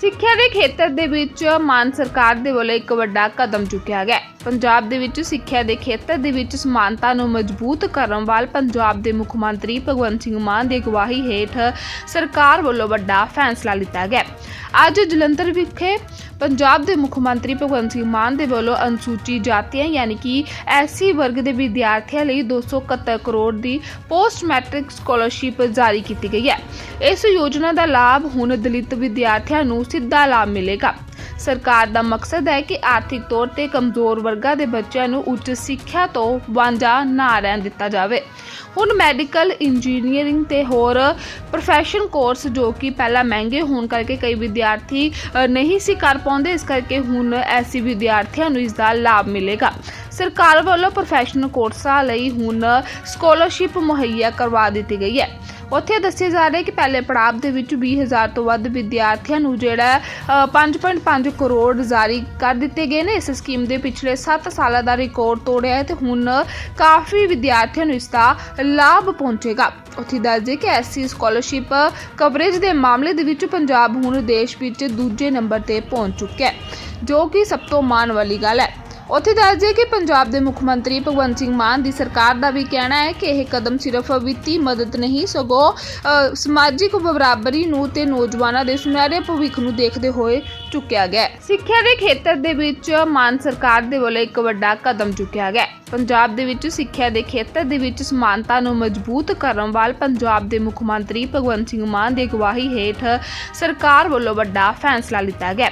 ਸਿੱਖਿਆ ਦੇ ਖੇਤਰ ਦੇ ਵਿੱਚ ਮਾਨ ਸਰਕਾਰ ਦੇ ਵੱਲੋਂ ਇੱਕ ਵੱਡਾ ਕਦਮ ਚੁੱਕਿਆ ਗਿਆ ਪੰਜਾਬ ਦੇ ਵਿੱਚ ਸਿੱਖਿਆ ਦੇ ਖੇਤਰ ਦੇ ਵਿੱਚ ਸਮਾਨਤਾ ਨੂੰ ਮਜ਼ਬੂਤ ਕਰਨ ਵਾਲ ਪੰਜਾਬ ਦੇ ਮੁੱਖ ਮੰਤਰੀ ਭਗਵੰਤ ਸਿੰਘ ਮਾਨ ਦੀ ਅਗਵਾਈ ਹੇਠ ਸਰਕਾਰ ਵੱਲੋਂ ਵੱਡਾ ਫੈਸਲਾ ਲਿੱਤਾ ਗਿਆ। ਅੱਜ ਜਲੰਧਰ ਵਿਖੇ ਪੰਜਾਬ ਦੇ ਮੁੱਖ ਮੰਤਰੀ ਭਗਵੰਤ ਸਿੰਘ ਮਾਨ ਦੇ ਵੱਲੋਂ ਅਨੁਸੂਚੀ ਜਾਤੀਆਂ ਯਾਨੀ ਕਿ ਐਸਸੀ ਵਰਗ ਦੇ ਵਿਦਿਆਰਥੀਆਂ ਲਈ 271 ਕਰੋੜ ਦੀ ਪੋਸਟ ਮੈਟ੍ਰਿਕ ਸਕਾਲਰਸ਼ਿਪ ਜਾਰੀ ਕੀਤੀ ਗਈ ਹੈ। ਇਸ ਯੋਜਨਾ ਦਾ ਲਾਭ ਹੁਣ ਦਲਿਤ ਵਿਦਿਆਰਥੀਆਂ ਨੂੰ ਸਿੱਧਾ ਲਾਭ ਮਿਲੇਗਾ। ਸਰਕਾਰ ਦਾ ਮਕਸਦ ਹੈ ਕਿ ਆਰਥਿਕ ਤੌਰ ਤੇ ਕਮਜ਼ੋਰ ਵਰਗਾਂ ਦੇ ਬੱਚਿਆਂ ਨੂੰ ਉੱਚ ਸਿੱਖਿਆ ਤੋਂ ਵਾਂਝਾ ਨਾ ਰਹਿਣ ਦਿੱਤਾ ਜਾਵੇ। ਹੁਣ ਮੈਡੀਕਲ ਇੰਜੀਨੀਅਰਿੰਗ ਤੇ ਹੋਰ ਪ੍ਰੋਫੈਸ਼ਨ ਕੋਰਸ ਜੋ ਕਿ ਪਹਿਲਾਂ ਮਹਿੰਗੇ ਹੋਣ ਕਰਕੇ ਕਈ ਵਿਦਿਆਰਥੀ ਨਹੀਂ ਸੀ ਕਰ ਪਾਉਂਦੇ, ਇਸ ਕਰਕੇ ਹੁਣ ਐਸੀ ਵਿਦਿਆਰਥੀਆਂ ਨੂੰ ਇਸ ਦਾ ਲਾਭ ਮਿਲੇਗਾ। ਸਰਕਾਰ ਵੱਲੋਂ ਪ੍ਰੋਫੈਸ਼ਨਲ ਕੋਰਸਾਂ ਲਈ ਹੁਣ ਸਕਾਲਰਸ਼ਿਪ ਮੁਹੱਈਆ ਕਰਵਾ ਦਿੱਤੀ ਗਈ ਹੈ। ਉੱਥੇ ਦੱਸਿਆ ਜਾ ਰਿਹਾ ਕਿ ਪਹਿਲੇ ਪੜਾਅ ਦੇ ਵਿੱਚ 20000 ਤੋਂ ਵੱਧ ਵਿਦਿਆਰਥੀਆਂ ਨੂੰ ਜਿਹੜਾ ਹੈ, ਅ, 5.5 ਕਰੋੜ ਜਾਰੀ ਕਰ ਦਿੱਤੇ ਗਏ ਨੇ। ਇਸ ਸਕੀਮ ਦੇ ਪਿਛਲੇ 7 ਸਾਲਾਂ ਦਾ ਰਿਕਾਰਡ ਤੋੜਿਆ ਹੈ ਤੇ ਹੁਣ ਕਾਫੀ ਵਿਦਿਆਰਥੀਆਂ ਨੂੰ ਇਸ ਦਾ ਲਾਭ ਪਹੁੰਚੇਗਾ। ਉੱਥੇ ਦੱਸਦੇ ਕਿ ਐਸਸੀ ਸਕਾਲਰਸ਼ਿਪ ਕਵਰੇਜ ਦੇ ਮਾਮਲੇ ਦੇ ਵਿੱਚ ਪੰਜਾਬ ਹੁਣ ਦੇਸ਼ ਵਿੱਚ ਦੂਜੇ ਨੰਬਰ ਤੇ ਪਹੁੰਚ ਚੁੱਕਿਆ ਹੈ ਜੋ ਕਿ ਸਭ ਤੋਂ ਮਾਣ ਵਾਲੀ ਗੱਲ ਹੈ। ਉੱਥੇ ਦੱਸਦੇ ਕਿ ਪੰਜਾਬ ਦੇ ਮੁੱਖ ਮੰਤਰੀ ਭਗਵੰਤ ਸਿੰਘ ਮਾਨ ਦੀ ਸਰਕਾਰ ਦਾ ਵੀ ਕਹਿਣਾ ਹੈ ਕਿ ਇਹ ਕਦਮ ਸਿਰਫ ਵਿੱਤੀ ਮਦਦ ਨਹੀਂ, ਸਗੋਂ ਸਮਾਜਿਕ ਬਰਾਬਰੀ ਨੂੰ ਤੇ ਨੌਜਵਾਨਾਂ ਦੇ ਸੁਨਹਿਰੇ ਭਵਿੱਖ ਨੂੰ ਦੇਖਦੇ ਹੋਏ ਚੁੱਕਿਆ ਗਿਆ ਸਿੱਖਿਆ ਦੇ ਖੇਤਰ ਦੇ ਵਿੱਚ ਮਾਨ ਸਰਕਾਰ ਦੇ ਵੱਲੋਂ ਇੱਕ ਵੱਡਾ ਕਦਮ ਚੁੱਕਿਆ ਗਿਆ ਪੰਜਾਬ ਦੇ ਵਿੱਚ ਸਿੱਖਿਆ ਦੇ ਖੇਤਰ ਦੇ ਵਿੱਚ ਸਮਾਨਤਾ ਨੂੰ ਮਜ਼ਬੂਤ ਕਰਨ ਵਾਲ ਪੰਜਾਬ ਦੇ ਮੁੱਖ ਮੰਤਰੀ ਭਗਵੰਤ ਸਿੰਘ ਮਾਨ ਦੀ ਅਗਵਾਈ ਹੇਠ ਸਰਕਾਰ ਵੱਲੋਂ ਵੱਡਾ ਫੈਸਲਾ ਲਿੱਤਾ ਗਿਆ।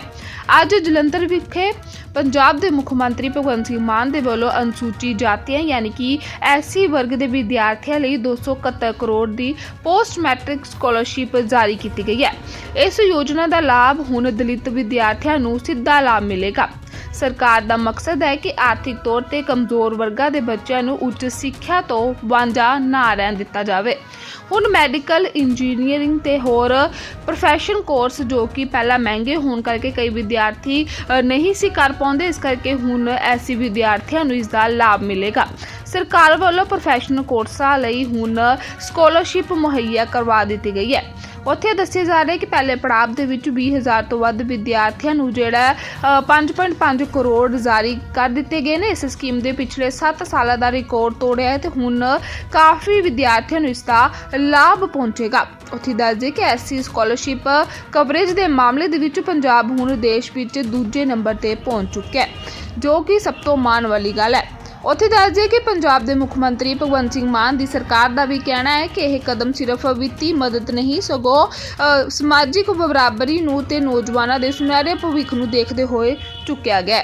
ਅੱਜ ਜਲੰਧਰ ਵਿਖੇ ਪੰਜਾਬ ਦੇ ਮੁੱਖ ਮੰਤਰੀ ਭਗਵੰਤ ਸਿੰਘ ਮਾਨ ਦੇ ਵੱਲੋਂ ਅਨੁਸੂਚੀ ਜਾਤੀਆਂ ਯਾਨੀ ਕਿ ਐਸਸੀ ਵਰਗ ਦੇ ਵਿਦਿਆਰਥੀਆਂ ਲਈ 271 ਕਰੋੜ ਦੀ ਪੋਸਟ ਮੈਟ੍ਰਿਕ ਸਕਾਲਰਸ਼ਿਪ ਜਾਰੀ ਕੀਤੀ ਗਈ ਹੈ। ਇਸ ਯੋਜਨਾ ਦਾ ਲਾਭ ਹੁਣ ਦਲਿਤ ਵਿਦਿਆਰਥੀਆਂ ਨੂੰ ਸਿੱਧਾ ਲਾਭ ਮਿਲੇਗਾ। ਸਰਕਾਰ ਦਾ ਮਕਸਦ ਹੈ ਕਿ ਆਰਥਿਕ ਤੌਰ ਤੇ ਕਮਜ਼ੋਰ ਵਰਗਾਂ ਦੇ ਬੱਚਿਆਂ ਨੂੰ ਉੱਚ ਸਿੱਖਿਆ ਤੋਂ ਵਾਂਝਾ ਨਾ ਰਹਿਣ ਦਿੱਤਾ ਜਾਵੇ। ਹੁਣ ਮੈਡੀਕਲ ਇੰਜੀਨੀਅਰਿੰਗ ਤੇ ਹੋਰ ਪ੍ਰੋਫੈਸ਼ਨ ਕੋਰਸ ਜੋ ਕਿ ਪਹਿਲਾਂ ਮਹਿੰਗੇ ਹੋਣ ਕਰਕੇ ਕਈ ਵਿਦਿਆਰਥੀ ਨਹੀਂ ਸੀ ਕਰ ਪਾਉਂਦੇ, ਇਸ ਕਰਕੇ ਹੁਣ ਐਸੀ ਵਿਦਿਆਰਥੀਆਂ ਨੂੰ ਇਸ ਦਾ ਲਾਭ ਮਿਲੇਗਾ। ਸਰਕਾਰ ਵੱਲੋਂ ਪ੍ਰੋਫੈਸ਼ਨਲ ਕੋਰਸਾਂ ਲਈ ਹੁਣ ਸਕਾਲਰਸ਼ਿਪ ਮੁਹੱਈਆ ਕਰਵਾ ਦਿੱਤੀ ਗਈ ਹੈ। ਉੱਥੇ ਦੱਸਿਆ ਜਾ ਰਿਹਾ ਕਿ ਪਹਿਲੇ ਪੜਾਅ ਦੇ ਵਿੱਚ 20000 ਤੋਂ ਵੱਧ ਵਿਦਿਆਰਥੀਆਂ ਨੂੰ ਜਿਹੜਾ ਹੈ, ਅ, 5.5 ਕਰੋੜ ਜਾਰੀ ਕਰ ਦਿੱਤੇ ਗਏ ਨੇ। ਇਸ ਸਕੀਮ ਦੇ ਪਿਛਲੇ 7 ਸਾਲਾਂ ਦਾ ਰਿਕਾਰਡ ਤੋੜਿਆ ਹੈ ਤੇ ਹੁਣ ਕਾਫੀ ਵਿਦਿਆਰਥੀਆਂ ਨੂੰ ਇਸ ਦਾ ਲਾਭ ਪਹੁੰਚੇਗਾ। ਉੱਥੇ ਦੱਸਦੇ ਕਿ ਐਸਸੀ ਸਕਾਲਰਸ਼ਿਪ ਕਵਰੇਜ ਦੇ ਮਾਮਲੇ ਦੇ ਵਿੱਚ ਪੰਜਾਬ ਹੁਣ ਦੇਸ਼ ਵਿੱਚ ਦੂਜੇ ਨੰਬਰ ਤੇ ਪਹੁੰਚ ਚੁੱਕਿਆ ਹੈ ਜੋ ਕਿ ਸਭ ਤੋਂ ਮਾਣ ਵਾਲੀ ਗੱਲ ਹੈ। ਉੱਥੇ ਦੱਸਦੇ ਕਿ ਪੰਜਾਬ ਦੇ ਮੁੱਖ ਮੰਤਰੀ ਭਗਵੰਤ ਸਿੰਘ ਮਾਨ ਦੀ ਸਰਕਾਰ ਦਾ ਵੀ ਕਹਿਣਾ ਹੈ ਕਿ ਇਹ ਕਦਮ ਸਿਰਫ ਵਿੱਤੀ ਮਦਦ ਨਹੀਂ, ਸਗੋਂ ਸਮਾਜਿਕ ਬਰਾਬਰੀ ਨੂੰ ਤੇ ਨੌਜਵਾਨਾਂ ਦੇ ਸੁਨਹਿਰੇ ਭਵਿੱਖ ਨੂੰ ਦੇਖਦੇ ਹੋਏ ਚੁੱਕਿਆ ਗਿਆ